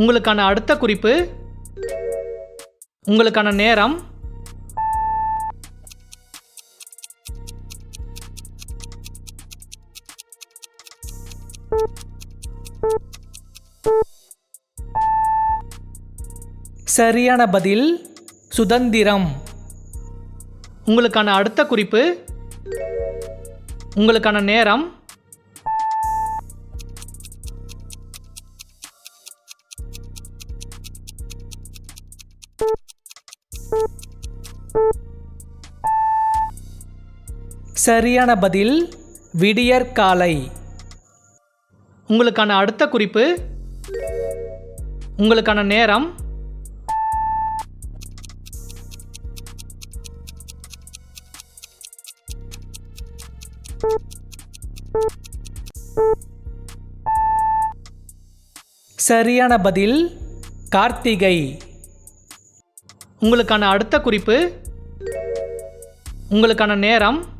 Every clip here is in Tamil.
உங்களுக்கான அடுத்த குறிப்பு உங்களுக்கான நேரம் சரியான பதில் சுதந்திரம். உங்களுக்கான அடுத்த குறிப்பு உங்களுக்கான நேரம் சரியான பதில் விடியற்காலை உங்களுக்கான அடுத்த குறிப்பு உங்களுக்கான நேரம் சரியான பதில் கார்த்திகை. உங்களுக்கான அடுத்த குறிப்பு உங்களுக்கான நேரம்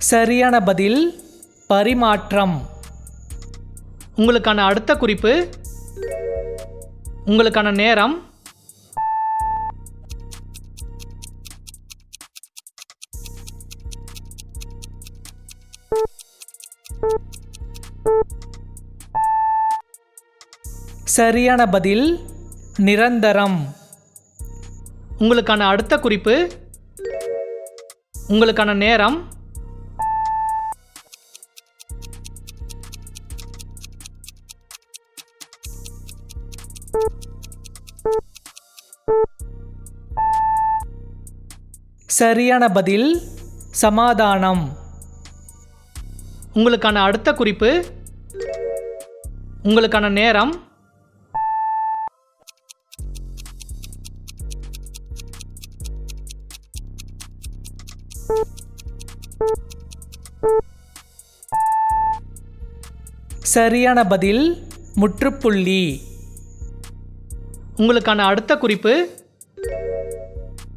சரியான பதில் பரிமாற்றம். உங்களுக்கான அடுத்த குறிப்பு உங்களுக்கான நேரம். சரியான பதில் நிரந்தரம். உங்களுக்கான அடுத்த குறிப்பு உங்களுக்கான நேரம். சரியான பதில் சமாதானம். உங்களுக்கான அடுத்த குறிப்பு உங்களுக்கான நேரம். சரியான பதில் முற்றுப்புள்ளி. உங்களுக்கான அடுத்த குறிப்பு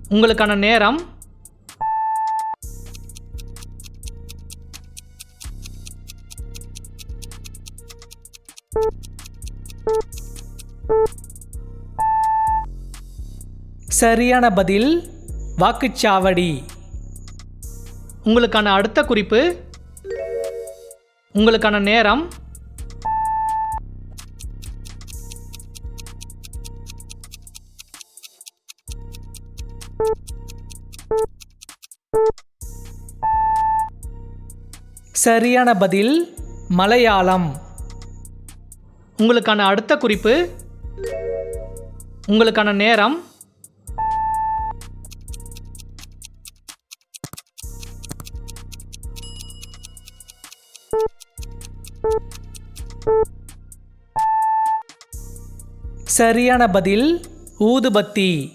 உங்களுக்கான நேரம். சரியான பதில் வாக்குச்சாவடி. உங்களுக்கான அடுத்த குறிப்பு உங்களுக்கான நேரம் சரியான பதில் மலையாளம். உங்களுக்கான அடுத்த குறிப்பு உங்களுக்கான நேரம். சரியான பதில் ஊதுபத்தி.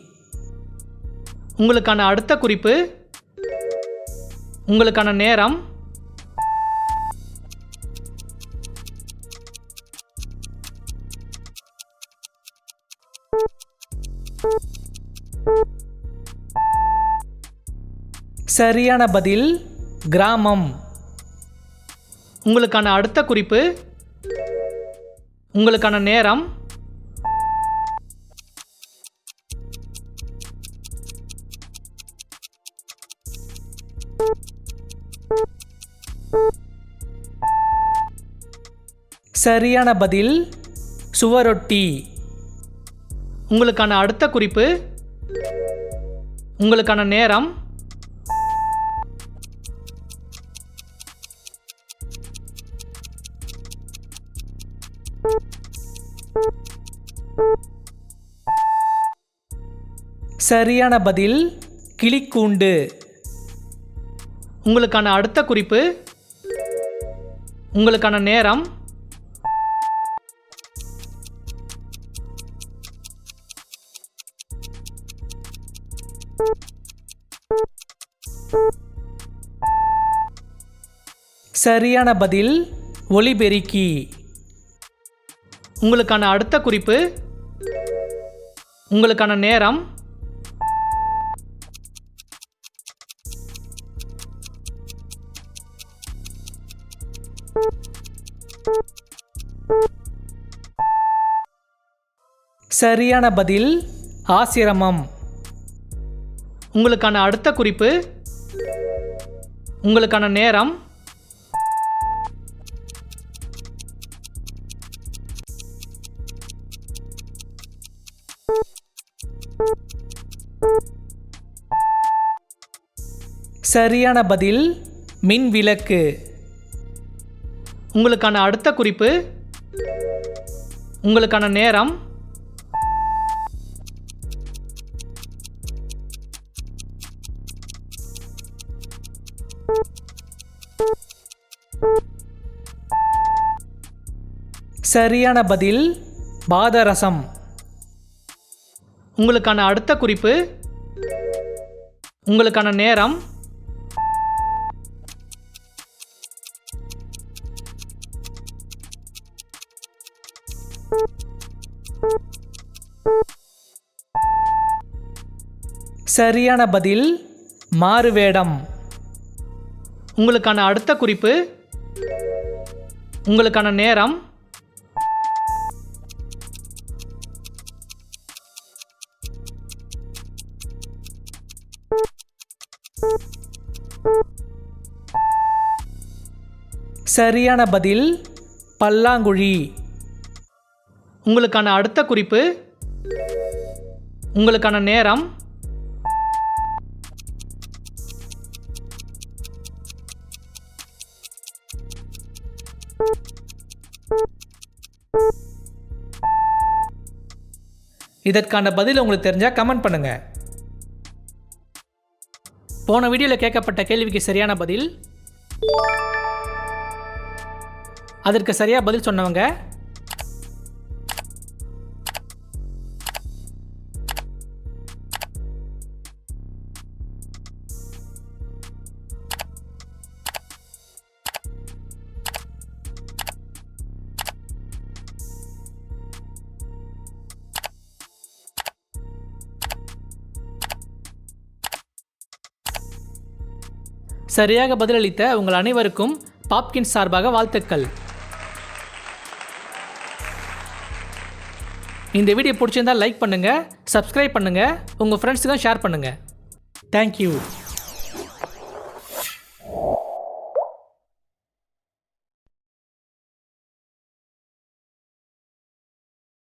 உங்களுக்கான அடுத்த குறிப்பு உங்களுக்கான நேரம். சரியான பதில் கிராமம். உங்களுக்கான அடுத்த குறிப்பு உங்களுக்கான நேரம். சரியான பதில் சுவரொட்டி. உங்களுக்கான அடுத்த குறிப்பு உங்களுக்கான நேரம். சரியான பதில் கிளிக்கூண்டு. உங்களுக்கான அடுத்த குறிப்பு உங்களுக்கான நேரம். சரியான பதில் ஒலிபெருக்கி. உங்களுக்கான அடுத்த குறிப்பு உங்களுக்கான நேரம். சரியான பதில் ஆசிரமம். உங்களுக்கான அடுத்த குறிப்பு உங்களுக்கான நேரம். சரியான பதில் மின் விளக்கு. உங்களுக்கான அடுத்த குறிப்பு உங்களுக்கான நேரம். சரியான பதில் பாதரசம். உங்களுக்கான அடுத்த குறிப்பு உங்களுக்கான நேரம். சரியான பதில் மாறுவேடம். உங்களுக்கான அடுத்த குறிப்பு உங்களுக்கான நேரம். சரியான பதில் பல்லாங்குழி. உங்களுக்கான அடுத்த குறிப்பு உங்களுக்கான நேரம். இதற்கான பதில் உங்களுக்கு தெரிஞ்சால் கமெண்ட் பண்ணுங்க. போன வீடியோவில் கேட்கப்பட்ட கேள்விக்கு சரியான பதில் அதற்கு சரியாக பதில் சொன்னவங்க? சரியாக பதிலளித்த உங்கள் அனைவருக்கும் பாப்கின் சார்பாக வாழ்த்துக்கள். இந்த வீடியோ பிடிச்சிருந்தால் லைக் பண்ணுங்கள் சப்ஸ்கிரைப் பண்ணுங்கள் உங்கள் ஃப்ரெண்ட்ஸுக்கும் ஷேர் பண்ணுங்கள் தேங்க்யூ